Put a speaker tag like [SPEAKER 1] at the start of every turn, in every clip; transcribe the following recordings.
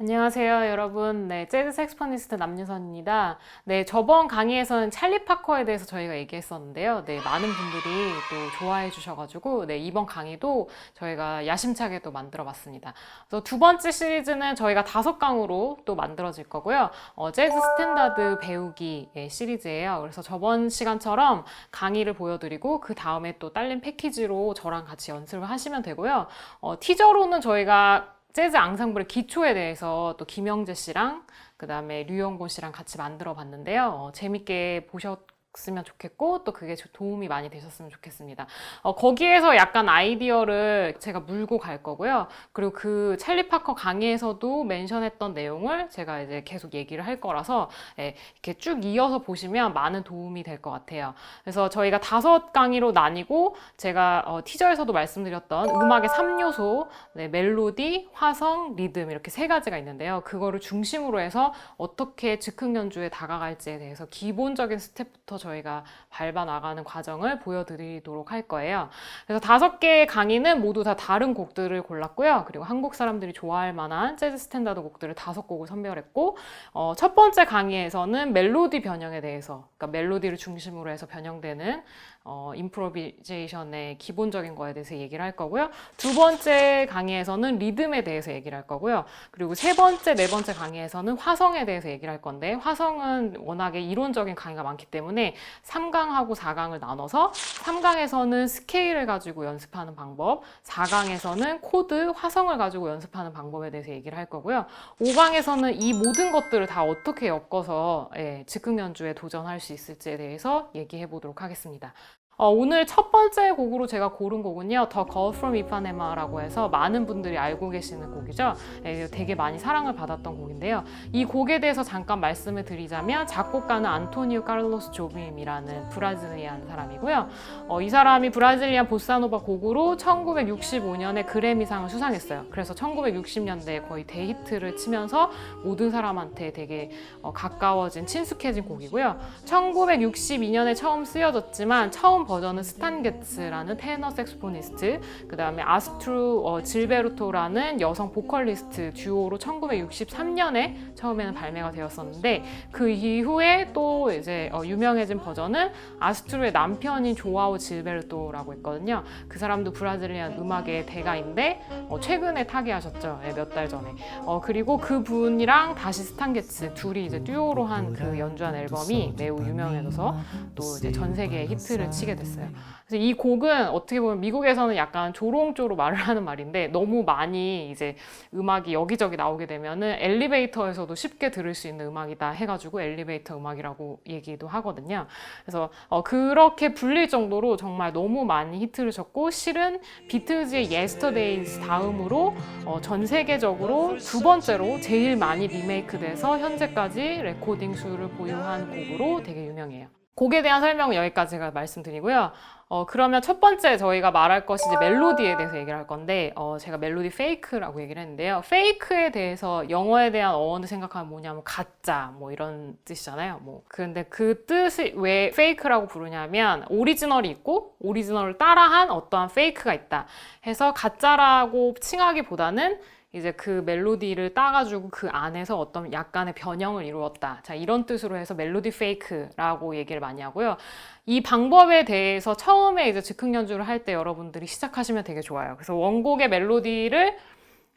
[SPEAKER 1] 안녕하세요, 여러분. 네, 재즈 색스포니스트 남유선입니다. 네, 저번 강의에서는 찰리 파커에 대해서 저희가 얘기했었는데요. 네, 많은 분들이 또 좋아해 주셔가지고, 네, 이번 강의도 저희가 야심차게 또 만들어 봤습니다. 그래서 두 번째 시리즈는 저희가 다섯 강으로 또 만들어질 거고요. 어, 재즈 스탠다드 배우기 의 시리즈예요. 그래서 저번 시간처럼 강의를 보여드리고, 그 다음에 또 딸린 패키지로 저랑 같이 연습을 하시면 되고요. 어, 티저로는 저희가 재즈 앙상블의 기초에 대해서 또 김영재 씨랑 그 다음에 류영곤 씨랑 같이 만들어 봤는데요. 어, 재밌게 보셨 으면 좋겠고 또 그게 조- 도움이 많이 되셨으면 좋겠습니다. 어, 거기에서 약간 아이디어를 제가 물고 갈 거고요. 그리고 그 찰리 파커 강의에서도 멘션했던 내용을 제가 이제 계속 얘기를 할 거라서 예, 이렇게 쭉 이어서 보시면 많은 도움이 될 것 같아요. 그래서 저희가 다섯 강의로 나뉘고 제가 어, 티저에서도 말씀드렸던 음악의 3요소 네, 멜로디, 화성, 리듬 이렇게 세 가지가 있는데요. 그거를 중심으로 해서 어떻게 즉흥 연주에 다가갈지에 대해서 기본적인 스텝부터 저희가 밟아 나가는 과정을 보여드리도록 할 거예요. 그래서 다섯 개의 강의는 모두 다 다른 곡들을 골랐고요. 그리고 한국 사람들이 좋아할 만한 재즈 스탠다드 곡들을 다섯 곡을 선별했고 어, 첫 번째 강의에서는 멜로디 변형에 대해서, 그러니까 멜로디를 중심으로 해서 변형되는 어, 임프로비제이션의 기본적인 거에 대해서 얘기를 할 거고요. 두 번째 강의에서는 리듬에 대해서 얘기를 할 거고요. 그리고 세 번째, 네 번째 강의에서는 화성에 대해서 얘기를 할 건데, 화성은 워낙에 이론적인 강의가 많기 때문에 3강하고 4강을 나눠서 3강에서는 스케일을 가지고 연습하는 방법, 4강에서는 코드, 화성을 가지고 연습하는 방법에 대해서 얘기를 할 거고요. 5강에서는 이 모든 것들을 다 어떻게 엮어서 예, 즉흥 연주에 도전할 수 있을지에 대해서 얘기해 보도록 하겠습니다. 어, 오늘 첫 번째 곡으로 제가 고른 곡은요, The Girl from Ipanema라고 해서 많은 분들이 알고 계시는 곡이죠. 예, 되게 많이 사랑을 받았던 곡인데요. 이 곡에 대해서 잠깐 말씀을 드리자면 작곡가는 안토니오 카를로스 조빔이라는 브라질리안 사람이고요. 어, 이 사람이 브라질리안 보사노바 곡으로 1965년에 그래미상을 수상했어요. 그래서 1960년대에 거의 대히트를 치면서 모든 사람한테 되게 어, 가까워진 친숙해진 곡이고요. 1962년에 처음 쓰여졌지만 처음 버전은 스탄 게츠라는 테너 색스포니스트, 그 다음에 아스트루 어, 질베르토라는 여성 보컬리스트 듀오로 1963년에 처음에는 발매가 되었었는데 그 이후에 또 이제 어, 유명해진 버전은 아스트루의 남편인 조아오 질베르토라고 있거든요. 그 사람도 브라질리안 음악의 대가인데 어, 최근에 타계하셨죠. 몇달 전에. 어, 그리고 그 분이랑 다시 스탄 게츠 둘이 이제 듀오로 한 그 연주한 앨범이 매우 유명해져서 또 이제 전 세계에 히트를 치게 됐어요. 그래서 이 곡은 어떻게 보면 미국에서는 약간 조롱조로 말을 하는 말인데 너무 많이 이제 음악이 여기저기 나오게 되면은 엘리베이터에서도 쉽게 들을 수 있는 음악이다 해가지고 엘리베이터 음악이라고 얘기도 하거든요. 그래서 어, 그렇게 불릴 정도로 정말 너무 많이 히트를 쳤고 실은 비틀즈의 Yesterdays 다음으로 어, 전 세계적으로 두 번째로 제일 많이 리메이크돼서 현재까지 레코딩 수를 보유한 곡으로 되게 유명해요. 곡에 대한 설명은 여기까지가 말씀드리고요. 어, 그러면 첫 번째 저희가 말할 것이 이제 멜로디에 대해서 얘기를 할 건데, 어, 제가 멜로디 페이크라고 얘기를 했는데요. 페이크에 대해서 영어에 대한 어원을 생각하면 뭐냐면 가짜, 뭐 이런 뜻이잖아요. 뭐. 근데 그 뜻이 왜 페이크라고 부르냐면, 오리지널이 있고, 오리지널을 따라한 어떠한 페이크가 있다. 해서 가짜라고 칭하기보다는 이제 그 멜로디를 따가지고 그 안에서 어떤 약간의 변형을 이루었다. 자, 이런 뜻으로 해서 멜로디 페이크라고 얘기를 많이 하고요. 이 방법에 대해서 처음에 이제 즉흥 연주를 할 때 여러분들이 시작하시면 되게 좋아요. 그래서 원곡의 멜로디를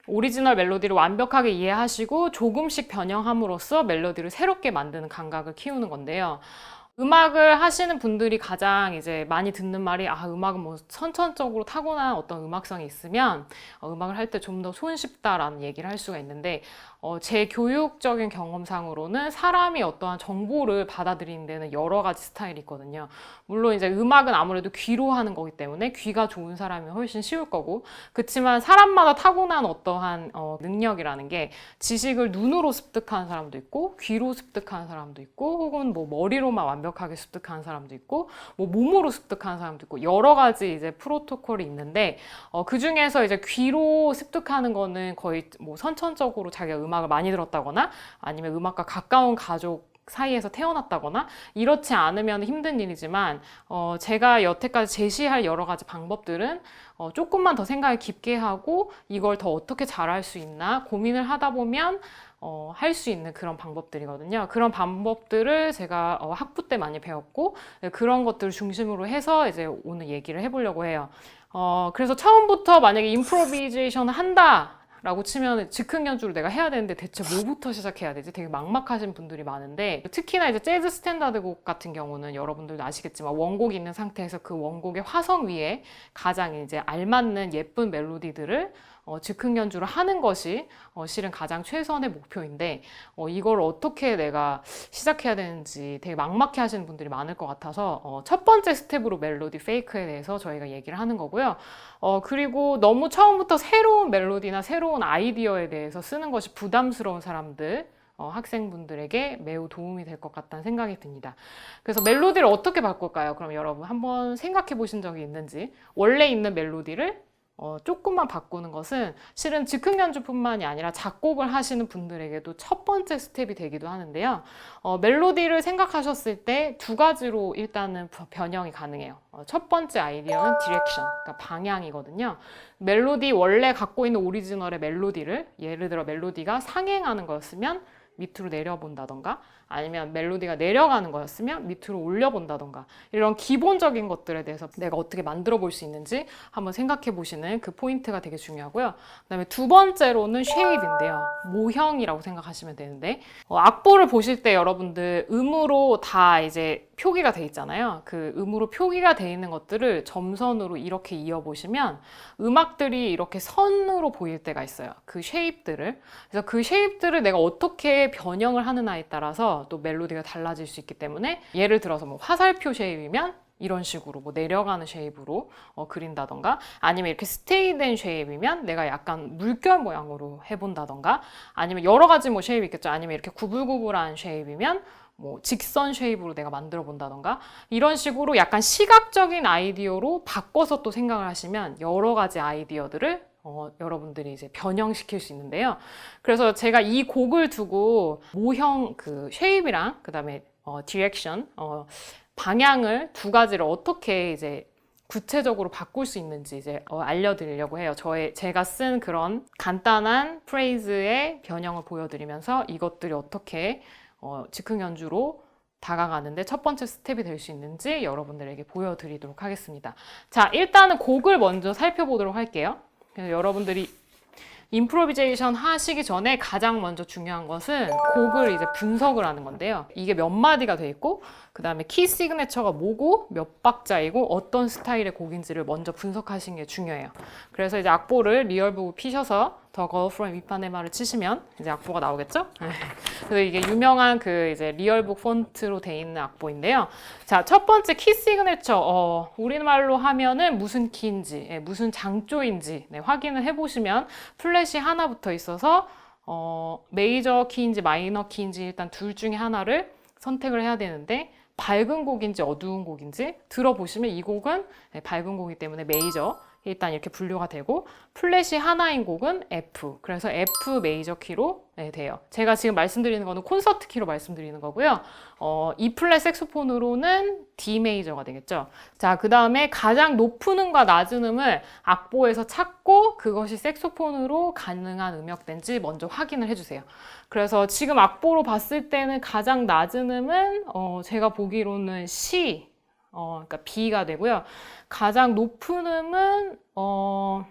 [SPEAKER 1] 오리지널 멜로디를 완벽하게 이해하시고 조금씩 변형함으로써 멜로디를 새롭게 만드는 감각을 키우는 건데요. 음악을 하시는 분들이 가장 이제 많이 듣는 말이 아 음악은 뭐 선천적으로 타고난 어떤 음악성이 있으면 어, 음악을 할 때 좀 더 손쉽다라는 얘기를 할 수가 있는데 어, 제 교육적인 경험상으로는 사람이 어떠한 정보를 받아들이는 데는 여러 가지 스타일이 있거든요. 물론 이제 음악은 아무래도 귀로 하는 거기 때문에 귀가 좋은 사람이 훨씬 쉬울 거고 그렇지만 사람마다 타고난 어떠한 어, 능력이라는 게 지식을 눈으로 습득하는 사람도 있고 귀로 습득하는 사람도 있고 혹은 뭐 머리로만 완 벽하게 습득하는 사람도 있고 뭐 몸으로 습득하는 사람도 있고 여러 가지 이제 프로토콜이 있는데 어, 그 중에서 이제 귀로 습득하는 거는 거의 뭐 선천적으로 자기가 음악을 많이 들었다거나 아니면 음악과 가까운 가족 사이에서 태어났다거나 이렇지 않으면 힘든 일이지만 어, 제가 여태까지 제시할 여러 가지 방법들은 어, 조금만 더 생각을 깊게 하고 이걸 더 어떻게 잘할 수 있나 고민을 하다 보면 어, 할 수 있는 그런 방법들이거든요. 그런 방법들을 제가 어, 학부 때 많이 배웠고 네, 그런 것들을 중심으로 해서 이제 오늘 얘기를 해보려고 해요. 어, 그래서 처음부터 만약에 임프로비제이션을 한다. 라고 치면 즉흥 연주를 내가 해야 되는데 대체 뭐부터 시작해야 되지? 되게 막막하신 분들이 많은데 특히나 이제 재즈 스탠다드 곡 같은 경우는 여러분들도 아시겠지만 원곡이 있는 상태에서 그 원곡의 화성 위에 가장 이제 알맞는 예쁜 멜로디들을 어, 즉흥 연주를 하는 것이 어, 실은 가장 최선의 목표인데 어, 이걸 어떻게 내가 시작해야 되는지 되게 막막해 하시는 분들이 많을 것 같아서 어, 첫 번째 스텝으로 멜로디 페이크에 대해서 저희가 얘기를 하는 거고요. 어, 그리고 너무 처음부터 새로운 멜로디나 새로운 아이디어에 대해서 쓰는 것이 부담스러운 사람들 어, 학생분들에게 매우 도움이 될 것 같다는 생각이 듭니다. 그래서 멜로디를 어떻게 바꿀까요? 그럼 여러분 한번 생각해 보신 적이 있는지 원래 있는 멜로디를 어, 조금만 바꾸는 것은 실은 즉흥 연주뿐만이 아니라 작곡을 하시는 분들에게도 첫 번째 스텝이 되기도 하는데요. 어, 멜로디를 생각하셨을 때 두 가지로 일단은 부- 변형이 가능해요. 어, 첫 번째 아이디어는 디렉션, 그러니까 방향이거든요. 멜로디 원래 갖고 있는 오리지널의 멜로디를 예를 들어 멜로디가 상행하는 거였으면 밑으로 내려본다던가 아니면 멜로디가 내려가는 거였으면 밑으로 올려본다던가 이런 기본적인 것들에 대해서 내가 어떻게 만들어 볼 수 있는지 한번 생각해 보시는 그 포인트가 되게 중요하고요. 그 다음에 두 번째로는 쉐입인데요. 모형이라고 생각하시면 되는데 어, 악보를 보실 때 여러분들 음으로 다 이제 표기가 돼 있잖아요. 그 음으로 표기가 돼 있는 것들을 점선으로 이렇게 이어 보시면 음악들이 이렇게 선으로 보일 때가 있어요. 그 쉐입들을. 그래서 그 쉐입들을 내가 어떻게 변형을 하느냐에 따라서 또 멜로디가 달라질 수 있기 때문에 예를 들어서 뭐 화살표 쉐입이면 이런 식으로 뭐 내려가는 쉐입으로 어, 그린다던가 아니면 이렇게 스테이된 쉐입이면 내가 약간 물결 모양으로 해본다던가 아니면 여러 가지 뭐 쉐입이 있겠죠 아니면 이렇게 구불구불한 쉐입이면 뭐 직선 쉐입으로 내가 만들어 본다던가 이런 식으로 약간 시각적인 아이디어로 바꿔서 또 생각을 하시면 여러 가지 아이디어들을 어, 여러분들이 이제 변형시킬 수 있는데요. 그래서 제가 이 곡을 두고 모형 그 쉐입이랑 그다음에 어, 디렉션 어, 방향을 두 가지를 어떻게 이제 구체적으로 바꿀 수 있는지 이제 어, 알려드리려고 해요. 저의 제가 쓴 그런 간단한 프레이즈의 변형을 보여드리면서 이것들이 어떻게 어, 즉흥 연주로 다가가는데 첫 번째 스텝이 될 수 있는지 여러분들에게 보여드리도록 하겠습니다. 자, 일단은 곡을 먼저 살펴보도록 할게요. 그래서 여러분들이 임프로비제이션 하시기 전에 가장 먼저 중요한 것은 곡을 이제 분석을 하는 건데요. 이게 몇 마디가 돼 있고, 그 다음에 키 시그네처가 뭐고, 몇 박자이고, 어떤 스타일의 곡인지를 먼저 분석하시는 게 중요해요. 그래서 이제 악보를 리얼북 피셔서 더 걸프롬 이파네마를 치시면 이제 악보가 나오겠죠? 그래서 이게 유명한 그 이제 리얼북 폰트로 돼 있는 악보인데요. 자, 첫 번째 키 시그네처. 어, 우리말로 하면은 무슨 키인지, 예, 무슨 장조인지 네, 확인을 해 보시면 플랫이 하나 붙어 있어서 어, 메이저 키인지 마이너 키인지 일단 둘 중에 하나를 선택을 해야 되는데 밝은 곡인지 어두운 곡인지 들어보시면 이 곡은 네, 밝은 곡이기 때문에 메이저 일단 이렇게 분류가 되고 플랫이 하나인 곡은 F 그래서 F 메이저 키로 네, 돼요. 제가 지금 말씀드리는 거는 콘서트 키로 말씀드리는 거고요. 어, E 플랫 색소폰으로는 D 메이저가 되겠죠. 자, 그 다음에 가장 높은 음과 낮은 음을 악보에서 찾고 그것이 색소폰으로 가능한 음역대인지 먼저 확인을 해주세요. 그래서 지금 악보로 봤을 때는 가장 낮은 음은 어, 제가 보기로는 C, 어, 그러니까 B가 되고요. 가장 높은 음은 어,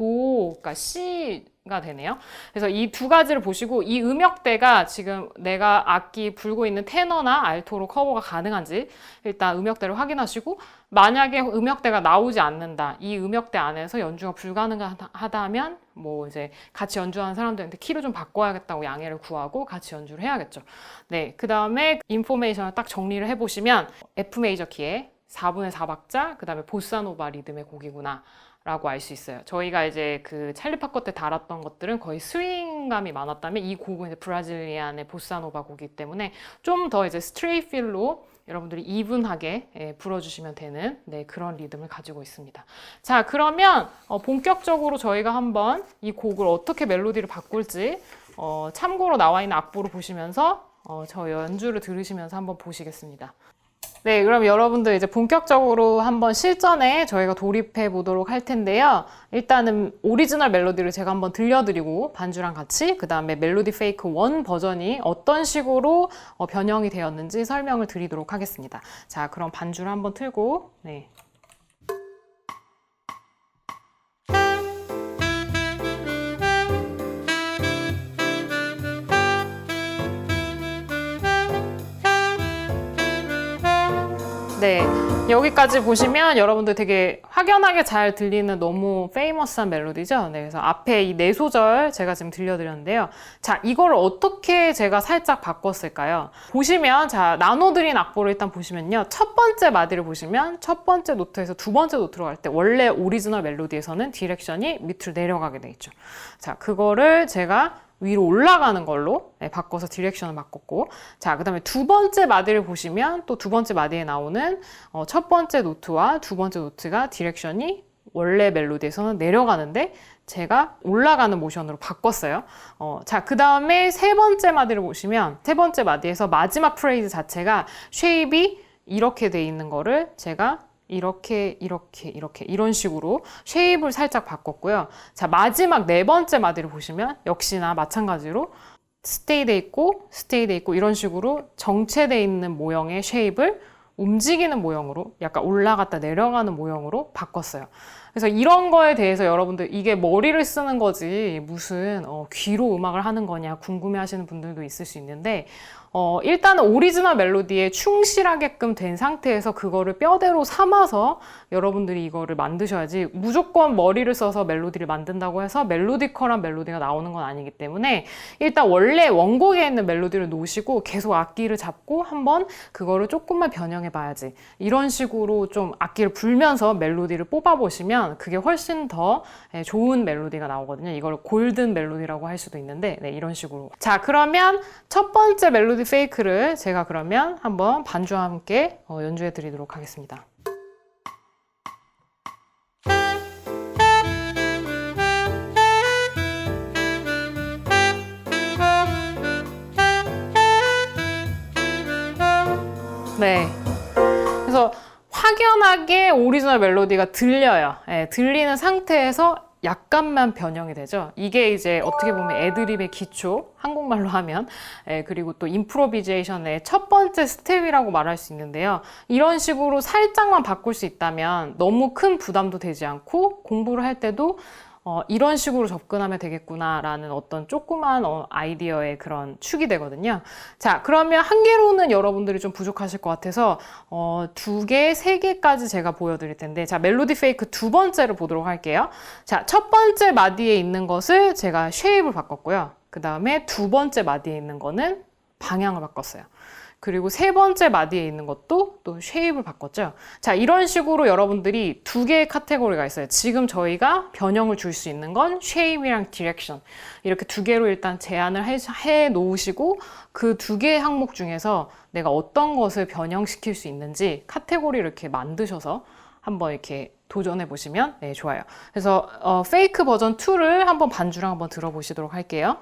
[SPEAKER 1] 도, 그러니까 C가 되네요. 그래서 이 두 가지를 보시고 이 음역대가 지금 내가 악기 불고 있는 테너나 알토로 커버가 가능한지 일단 음역대를 확인하시고 만약에 음역대가 나오지 않는다. 이 음역대 안에서 연주가 불가능하다면 뭐 이제 같이 연주하는 사람들한테 키를 좀 바꿔야겠다고 양해를 구하고 같이 연주를 해야겠죠. 네. 그 다음에 인포메이션을 딱 정리를 해 보시면 F 메이저 키에 4분의 4박자, 그 다음에 보사노바 리듬의 곡이구나. 라고 알 수 있어요. 저희가 이제 그 찰리 파커 때 다뤘던 것들은 거의 스윙감이 많았다면 이 곡은 이제 브라질리안의 보사노바 곡이기 때문에 좀 더 이제 스트레이 필로 여러분들이 이분하게 예, 불어주시면 되는 네, 그런 리듬을 가지고 있습니다. 자, 그러면 어, 본격적으로 저희가 한번 이 곡을 어떻게 멜로디를 바꿀지 어, 참고로 나와 있는 악보를 보시면서 어, 저 연주를 들으시면서 한번 보시겠습니다. 네, 그럼 여러분들 이제 본격적으로 한번 실전에 저희가 돌입해 보도록 할 텐데요. 일단은 오리지널 멜로디를 제가 한번 들려드리고 반주랑 같이 그 다음에 멜로디 페이크 1 버전이 어떤 식으로 어, 변형이 되었는지 설명을 드리도록 하겠습니다. 자, 그럼 반주를 한번 틀고 네. 네, 여기까지 보시면 여러분들 되게 확연하게 잘 들리는 너무 페이머스한 멜로디죠. 네, 그래서 앞에 이 네 소절 제가 지금 들려드렸는데요. 자, 이걸 어떻게 제가 살짝 바꿨을까요? 보시면, 자, 나눠드린 악보를 일단 보시면요. 첫 번째 마디를 보시면 첫 번째 노트에서 두 번째 노트로 갈 때 원래 오리지널 멜로디에서는 디렉션이 밑으로 내려가게 돼 있죠. 자, 그거를 제가 위로 올라가는 걸로 네, 바꿔서 디렉션을 바꿨고 자 그 다음에 두 번째 마디를 보시면 또 두 번째 마디에 나오는 어, 첫 번째 노트와 두 번째 노트가 디렉션이 원래 멜로디에서는 내려가는데 제가 올라가는 모션으로 바꿨어요. 어, 자, 그 다음에 세 번째 마디를 보시면 세 번째 마디에서 마지막 프레이즈 자체가 쉐입이 이렇게 돼 있는 거를 제가 이렇게 이렇게 이렇게 이런 식으로 쉐입을 살짝 바꿨고요. 자 마지막 네 번째 마디를 보시면 역시나 마찬가지로 스테이 돼 있고 스테이 돼 있고 이런 식으로 정체돼 있는 모형의 쉐입을 움직이는 모형으로 약간 올라갔다 내려가는 모형으로 바꿨어요. 그래서 이런 거에 대해서 여러분들 이게 머리를 쓰는 거지 무슨 어, 귀로 음악을 하는 거냐 궁금해 하시는 분들도 있을 수 있는데 어, 일단은 오리지널 멜로디에 충실하게끔 된 상태에서 그거를 뼈대로 삼아서 여러분들이 이거를 만드셔야지 무조건 머리를 써서 멜로디를 만든다고 해서 멜로디컬한 멜로디가 나오는 건 아니기 때문에 일단 원래 원곡에 있는 멜로디를 놓으시고 계속 악기를 잡고 한번 그거를 조금만 변형해 봐야지. 이런 식으로 좀 악기를 불면서 멜로디를 뽑아 보시면 그게 훨씬 더 예, 좋은 멜로디가 나오거든요 이걸 골든 멜로디라고 할 수도 있는데 네, 이런 식으로 자 그러면 첫 번째 멜로디 페이크를 제가 그러면 한번 반주와 함께 어, 연주해 드리도록 하겠습니다. 네. 확연하게 오리지널 멜로디가 들려요. 예, 들리는 상태에서 약간만 변형이 되죠. 이게 이제 어떻게 보면 애드립의 기초, 한국말로 하면, 예, 그리고 또 임프로비제이션의 첫 번째 스텝이라고 말할 수 있는데요. 이런 식으로 살짝만 바꿀 수 있다면 너무 큰 부담도 되지 않고 공부를 할 때도 어, 이런 식으로 접근하면 되겠구나라는 어떤 조그만 어, 아이디어의 그런 축이 되거든요. 자, 그러면 한 개로는 여러분들이 좀 부족하실 것 같아서 어, 두 개, 세 개까지 제가 보여드릴 텐데, 자, 멜로디 페이크 두 번째를 보도록 할게요. 자, 첫 번째 마디에 있는 것을 제가 쉐입을 바꿨고요. 그 다음에 두 번째 마디에 있는 거는 방향을 바꿨어요. 그리고 세 번째 마디에 있는 것도 또 쉐입을 바꿨죠. 자, 이런 식으로 여러분들이 두 개의 카테고리가 있어요. 지금 저희가 변형을 줄 수 있는 건 쉐입이랑 디렉션. 이렇게 두 개로 일단 제한을 해, 해 놓으시고 그 두 개의 항목 중에서 내가 어떤 것을 변형시킬 수 있는지 카테고리를 이렇게 만드셔서 한번 이렇게 도전해 보시면 네, 좋아요. 그래서 어, 페이크 버전 2를 한번 반주랑 한번 들어보시도록 할게요.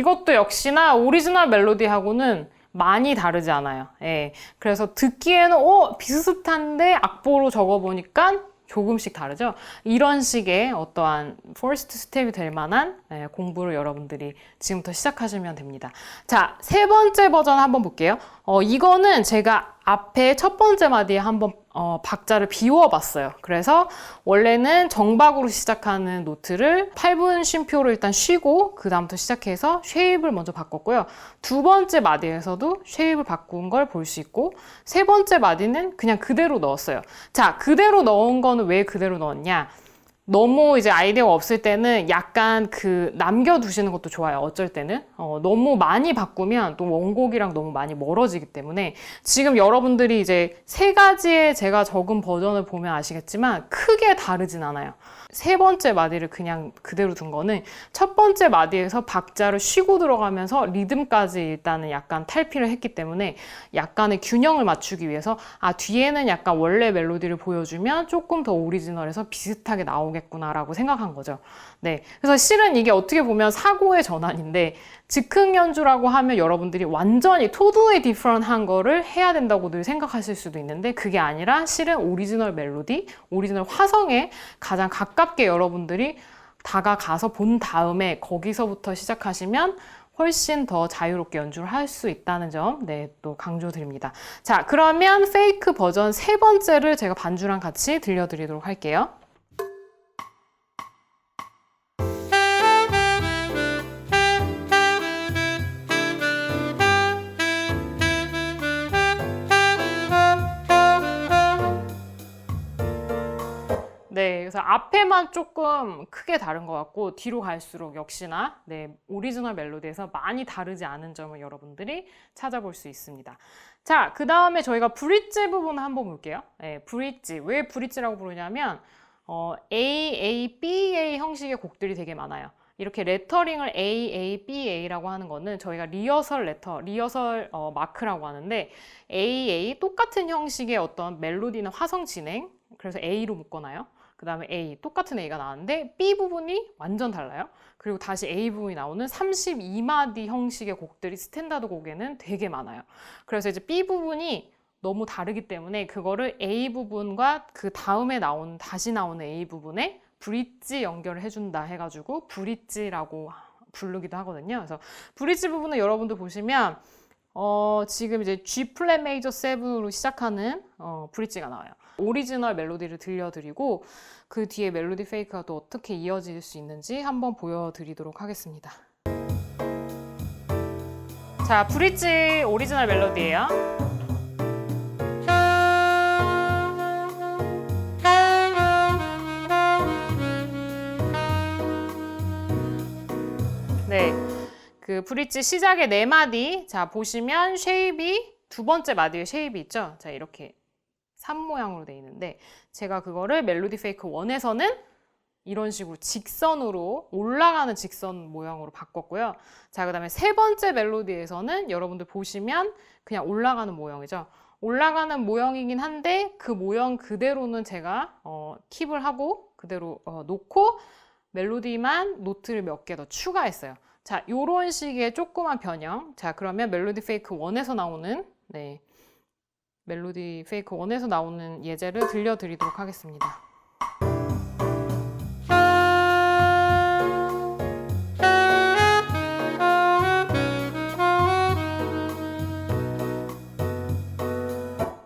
[SPEAKER 1] 이것도 역시나 오리지널 멜로디하고는 많이 다르지 않아요. 예. 그래서 듣기에는 어, 비슷한데 악보로 적어 보니까 조금씩 다르죠. 이런 식의 어떠한 퍼스트 스텝이 될 만한 예, 공부를 여러분들이 지금부터 시작하시면 됩니다. 자, 세 번째 버전 한번 볼게요. 어, 이거는 제가 앞에 첫 번째 마디에 한번 어, 박자를 비워봤어요. 그래서 원래는 정박으로 시작하는 노트를 8분 쉼표로 일단 쉬고 그 다음부터 시작해서 쉐입을 먼저 바꿨고요. 두 번째 마디에서도 쉐입을 바꾼 걸 볼 수 있고 세 번째 마디는 그냥 그대로 넣었어요. 자, 그대로 넣은 거는 왜 그대로 넣었냐? 너무 이제 아이디어가 없을 때는 약간 그 남겨두시는 것도 좋아요. 어쩔 때는. 어, 너무 많이 바꾸면 또 원곡이랑 너무 많이 멀어지기 때문에 지금 여러분들이 이제 세 가지의 제가 적은 버전을 보면 아시겠지만 크게 다르진 않아요. 세 번째 마디를 그냥 그대로 둔 거는 첫 번째 마디에서 박자를 쉬고 들어가면서 리듬까지 일단은 약간 탈피를 했기 때문에 약간의 균형을 맞추기 위해서 아 뒤에는 약간 원래 멜로디를 보여주면 조금 더 오리지널해서 비슷하게 나오겠구나라고 생각한 거죠. 네. 그래서 실은 이게 어떻게 보면 사고의 전환인데 즉흥 연주라고 하면 여러분들이 완전히 토도의 디퍼런한 거를 해야 된다고 늘 생각하실 수도 있는데 그게 아니라 실은 오리지널 멜로디, 오리지널 화성에 가장 가깝게 여러분들이 다가가서 본 다음에 거기서부터 시작하시면 훨씬 더 자유롭게 연주를 할 수 있다는 점, 네, 또 강조드립니다. 자, 그러면 페이크 버전 세 번째를 제가 반주랑 같이 들려드리도록 할게요. 그래서 앞에만 조금 크게 다른 것 같고 뒤로 갈수록 역시나 네, 오리지널 멜로디에서 많이 다르지 않은 점을 여러분들이 찾아볼 수 있습니다. 자, 그 다음에 저희가 브릿지 부분을 한번 볼게요. 네, 브릿지. 왜 브릿지라고 부르냐면 어, A, A, B, A 형식의 곡들이 되게 많아요. 이렇게 레터링을 A, A, B, A라고 하는 거는 저희가 리허설 레터, 리허설 어, 마크라고 하는데 A, A 똑같은 형식의 어떤 멜로디는 화성 진행, 그래서 A로 묶어놔요. 그 다음에 A, 똑같은 A가 나왔는데 B 부분이 완전 달라요. 그리고 다시 A 부분이 나오는 32마디 형식의 곡들이 스탠다드 곡에는 되게 많아요. 그래서 이제 B 부분이 너무 다르기 때문에 그거를 A 부분과 그 다음에 나온, 다시 나오는 A 부분에 브릿지 연결을 해준다 해가지고 브릿지라고 부르기도 하거든요. 그래서 브릿지 부분은 여러분들 보시면 어, 지금 이제 G 플랫 메이저 7으로 시작하는 어, 브릿지가 나와요. 오리지널 멜로디를 들려드리고 그 뒤에 멜로디 페이크가 또 어떻게 이어질 수 있는지 한번 보여드리도록 하겠습니다. 자, 브릿지 오리지널 멜로디예요. 네. 그 브릿지 시작의 네 마디. 자, 보시면 쉐입이 두 번째 마디에 쉐입이 있죠. 자, 이렇게 산 모양으로 돼 있는데 제가 그거를 멜로디 페이크 1에서는 이런 식으로 직선으로 올라가는 직선 모양으로 바꿨고요. 자, 그 다음에 세 번째 멜로디에서는 여러분들 보시면 그냥 올라가는 모양이죠. 올라가는 모양이긴 한데 그 모양 그대로는 제가 어, 킵을 하고 그대로 어, 놓고 멜로디만 노트를 몇 개 더 추가했어요. 자, 요런 식의 조그만 변형. 자, 그러면 멜로디 페이크 1에서 나오는 네. 멜로디 페이크 1에서 나오는 예제를 들려드리도록 하겠습니다.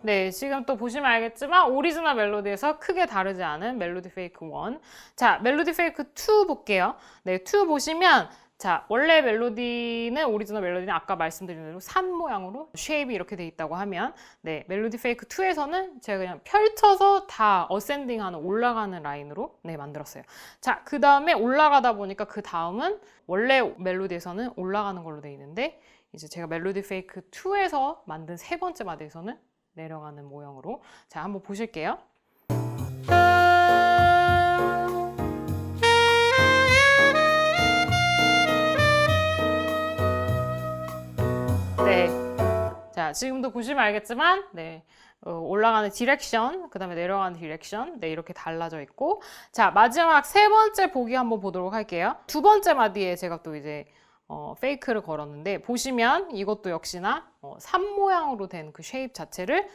[SPEAKER 1] 네, 지금 또 보시면 알겠지만 오리지널 멜로디에서 크게 다르지 않은 멜로디 페이크 1. 자, 멜로디 페이크 2 볼게요. 네, 2 보시면 자, 원래 멜로디는 오리지널 멜로디는 아까 말씀드린 대로 산 모양으로 쉐입이 이렇게 돼 있다고 하면 네, 멜로디 페이크 2에서는 제가 그냥 펼쳐서 다 어센딩하는 올라가는 라인으로 네, 만들었어요. 자, 그 다음에 올라가다 보니까 그 다음은 원래 멜로디에서는 올라가는 걸로 돼 있는데 이제 제가 멜로디 페이크 2에서 만든 세 번째 마디에서는 내려가는 모형으로 자, 한번 보실게요. 지금도 보시면 알겠지만, 네. 어, 올라가는 디렉션, 그 다음에 내려가는 디렉션, 네, 이렇게 달라져 있고. 자, 마지막 세 번째 보기 한번 보도록 할게요. 두 번째 마디에 제가 또 이제, 어, 페이크를 걸었는데, 보시면 이것도 역시나, 어, 산 모양으로 된 그 쉐입 자체를,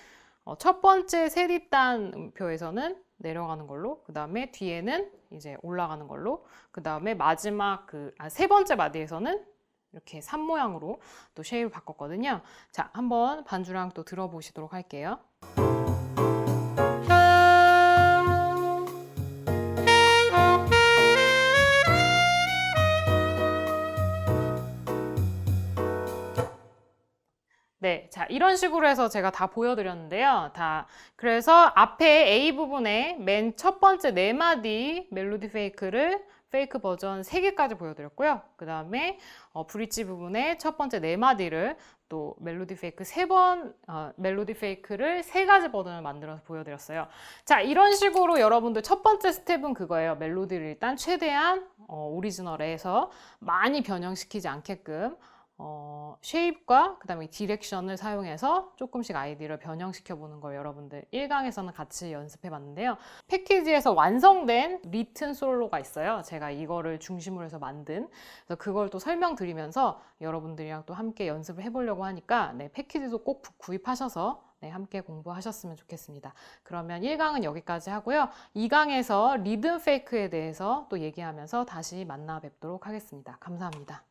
[SPEAKER 1] 어, 첫 번째 세리단 표에서는 내려가는 걸로, 그 다음에 뒤에는 이제 올라가는 걸로, 그 다음에 마지막 그, 아, 세 번째 마디에서는 이렇게 산 모양으로 또 쉐입을 바꿨거든요. 자, 한번 반주랑 또 들어보시도록 할게요. 네, 자, 이런 식으로 해서 제가 다 보여드렸는데요. 다. 그래서 앞에 A 부분에 맨첫 번째 네 마디 멜로디 페이크를 페이크 버전 3개까지 보여드렸고요. 그 다음에 어, 브릿지 부분에 첫 번째 네 마디를 또 멜로디 페이크 세 번, 어, 멜로디 페이크를 세 가지 버전을 만들어서 보여드렸어요. 자, 이런 식으로 여러분들 첫 번째 스텝은 그거예요. 멜로디를 일단 최대한 어, 오리지널에서 많이 변형시키지 않게끔 어, 쉐입과 그다음에 디렉션을 사용해서 조금씩 아이디를 변형시켜 보는 걸 여러분들 1강에서는 같이 연습해 봤는데요. 패키지에서 완성된 리튼 솔로가 있어요. 제가 이거를 중심으로 해서 만든. 그래서 그걸 또 설명드리면서 여러분들이랑 또 함께 연습을 해 보려고 하니까 네, 패키지도 꼭 구입하셔서 네, 함께 공부하셨으면 좋겠습니다. 그러면 1강은 여기까지 하고요. 2강에서 리듬 페이크에 대해서 또 얘기하면서 다시 만나 뵙도록 하겠습니다. 감사합니다.